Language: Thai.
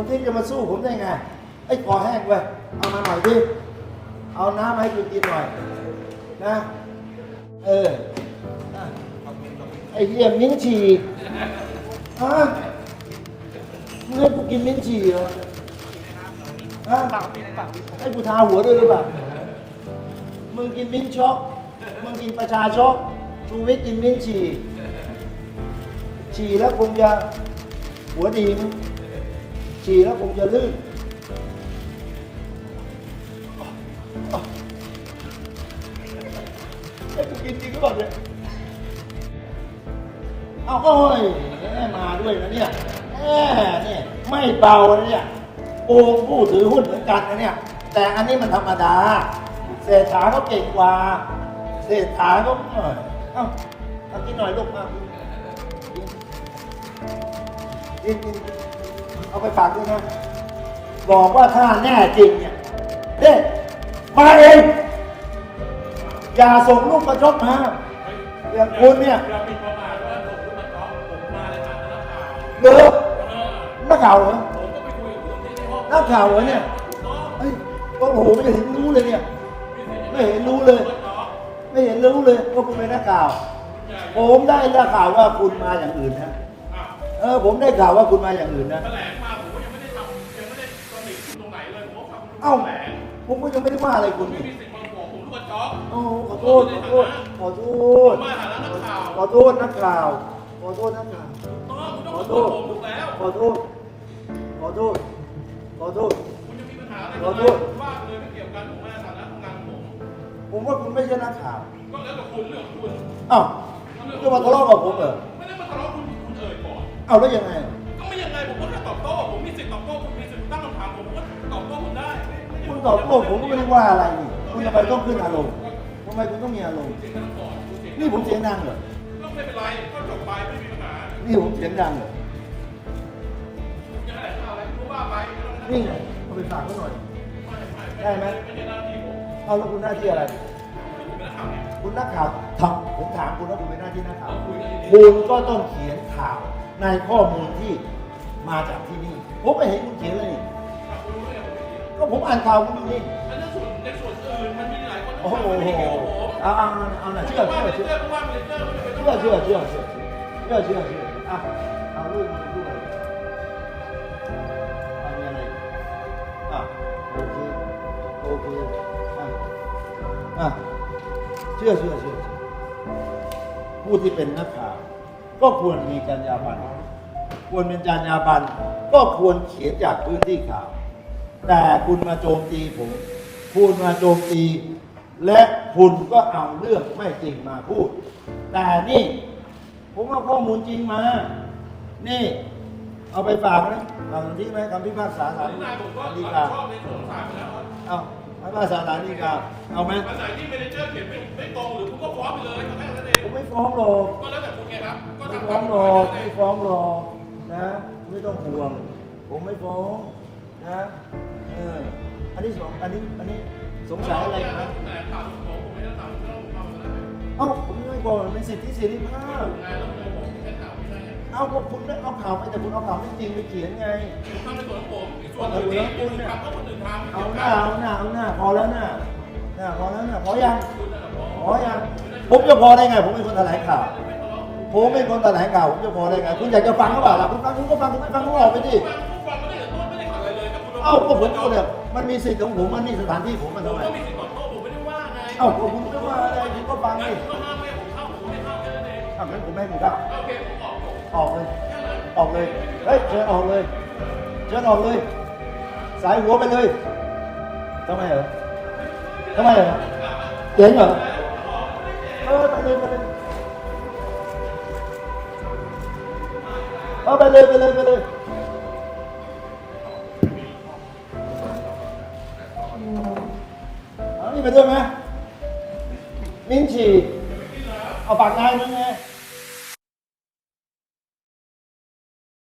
คนที่จะมาสู้ผมได้ไง ไอ้คอแห้งเว้ย เอามาหน่อยดิ เอาน้ำมาให้กูกินหน่อย นะ เออ ไอ้เหี้ยมิ้นฉี่ฮะมึงให้กูกินมิ้นฉี่เหรอฮะให้กูทาหัวด้วยหรือเปล่า มึงกินมิ้นช็อก มึงกินประชาช็อกชูวิทย์กินมิ้นฉี่ฉี่แล้วคงจะหัวดีมั้ง ฉี่แล้วคงจะลื่นให้กูกินจริงก็บอกเนี่ยเอาโอ้ยแม่มาด้วยนะเนี่ยแม่เนี่ยไม่เบานะเนี่ยโกงผู้ถือหุ้นเหมือนกันนะเนี่ย แต่อันนี้มันธรรมดา เศรษฐาเขาเก่งกว่า เศรษฐาเขาเอ้ยเอ้าเอากินหน่อยลูกมากินกินกิน เอาไปฝากด้วยนะ บอกว่าถ้าแน่จริงเนี่ยเด้มาเอง อย่าส่งลูกกระจกมาอย่างคุณเนี่ยเราปิดประมาทว่าผมรู้มาตอบผมมาในฐานะนักข่าวเด้อเออนักข่าวเหรอผมก็ไปคุยกับคุณที่ในห้องนักข่าวเหรอเนี่ยถูกต้องเฮ้ยโอ้โหไม่เห็นรู้เลยเนี่ยไม่เห็นรู้เลยมาตอบไม่เห็นรู้เลยว่าคุณเป็นนักข่าว ผมได้นักข่าวว่าคุณมาอย่างอื่นนะ อ้าวเออผมได้ข่าวว่าคุณมาอย่างอื่นนะแถลงมาผมก็ยังไม่ได้ทำยังไม่ได้ตำหนิคุณตรงไหนเลยผมก็ฟังคุณเอ้าแถลงผมก็ยังไม่ได้ว่าอะไรคุณไม่นี่มีสิทธิ์มาบอกผมรู้ว่าจ๊อบโอ้ขอโทษขอโทษขอโทผษ มมาฐานะนักข่าวขอโทษนักข่าว ขอโทษนักข่าว ต้องคุณต้องขขออโทโทษษผมถูกแล้ว ขอโทษ ขอโทษ ขอโทษ คุณจะมีปัญหาอะไรขอโทษ ว่าเลยไม่เกี่ยวกันผมมาในฐานะทำงานของผมผมว่าคุณไม่ใช่นักข่าว ก็แล้วแต่คุณเรื่องของคุณอ้าวคุณจะมาทะเลาะกับผมเหรอไม่ได้มาทะเลาะ เอาแล้วยังไง ก็ไม่ยังไงผมก็แค่ตอบโต้ผมมีสิทธิ์ตอบโต้คุณมีสิทธิ์ตั้งคำถามผมผมก็ตอบโต้คุณได้ไม่ไม่คุณตอบโต้ผมก็ไม่ได้ว่าอะไรนี่คุณทำไมต้องขึ้นอารมณ์ทำไมคุณต้องมีอารมณ์เสียงกันก่อนคุณเสียงนี่ผมเสียงดังเหรอก็ไม่เป็นไรก็จบไปไม่มีปัญหานี่ผมเสียงดังเหรอคุณจะแถลงข่าวอะไรคุณว่าไปไม่ต้องนี่ไงเอาไปฝากเขาหน่อยไม่ไม่ได้ไหม ไม่ใช่หน้าที่ผมเอาแล้วคุณหน้าที่อะไรผมเป็นนักข่าวเนี่ยคุณนักข่าวทำผมถามคุณว่าคุณเป็นหน้าที่นักข่าว เราคุยกันดีๆ คุณก็ต้องเขียนข่าว ในข้อมูลที่มาจากที่นี่ ผมไม่เห็นคุณเขียนเลยนี่คุณรู้ได้ไงผมเป็นอย่างนี้ก็ผมอ่านข่าวคุณอยู่นี่อันนั้นส่วนในส่วนอื่นมันมีหลายคนโอ้โหไม่ได้เกี่ยวกับผมเอาเอาเอาเอาหน่อยคุณเชื่อว่าเชื่อเมเชื่อเจอร์ก็ว่าเมเจอร์ไม่จำเป็นต้องเชื่อเชื่อเชื่อเชื่อเชื่อเชื่อเชื่ออะเอาลูกมาลูกมาเอามีอะไรอะโอเคโอเคอะอะเชื่อเชื่อเชื่อเชื่อผู้ที่เป็นนักข่าว ก็ควรมีจรรยาบรรณควรเป็นจรรยาบรรณก็ควรเขียนจากพื้นที่ข่าว แต่คุณมาโจมตีผมคุณมาโจมตี และคุณก็เอาเรื่องไม่จริงมาพูด แต่นี่ ผมเอาข้อมูลจริงมา นี่ เอาไปฝากนะคำที่ไหมคำพิพากษาศาลายผมก็ฎีกาอบในส่วนขอาลไปแล้วเอาพิพากษาศาลฎีกาเอาไหมอันไหนที่เมนเจอร์เขียนไม่ตรงหรือคุณก็ฟ้องไปเลยแค่นั้นเองผมไม่ฟ้องหรอก ฟ้องหรอกไม่ฟ้องหรอกนะ ไม่ต้องห่วง ผมไม่ฟ้องนะเอออันนี้สองอันนี้อันนี้สงสัยอะไรไหมแต่ข่าวของผมไม่ได้ทำก็ต้องทำนะเอ้าผมไม่บอกมันเป็นสิทธิเสรีภาพงานแล้วผมแค่ข่าวไม่ใช่เอ้าก็คุณได้เอาข่าวไปแต่คุณเอาข่าวไม่จริงไปเขียนไงผมทำในส่วนของผมอีกส่วนอื่นที่คุณทำก็คนอื่นทำเอาหน้าเอาหน้าเอาหน้าพอแล้วหน้าหน้าพอแล้วหน้าพอยังพอยังผมจะพอได้ไง ผมเป็นคนแถลงข่าว ผมเป็นคนแถลงข่าวผมจะพอได้ไงคุณอยากจะฟังก็เปล่าล่ะคุณฟังคุณก็ฟังคุณไม่ฟังก็ออกไปดิฟังไม่ได้ต้นไม่ได้ขัดอะไรเลยครับคุณเอ้าก็ผมก็เนี่ยมันมีสิทธิ์ของผมมันนี่สถานที่ผมมันทำมไมก็มีสิทธิ์ขอโทษผมไม่ได้ว่าไงเอ้าก็คุณไม่ว่าอะไรคุณก็ฟังนดิก็ห้ามไม่ให้ผมเข้าผมไม่เข้าแค่นั้นเองอ้าวงั้นผมไม่ให้คุณเข้าโอเคผมออกออกเลยออกเลยเฮ้ยเชิญออกเลยเชิญออกเลย สายหัวไปเลยทำไมเหรอทำไมเหรอเจ๋งเหรอเออไปเลยไปเลย เอาไปเลยไปเลยไปเลยเอานี่ไปด้วยไหมมิ้นฉี่เอาปากนายนึงไง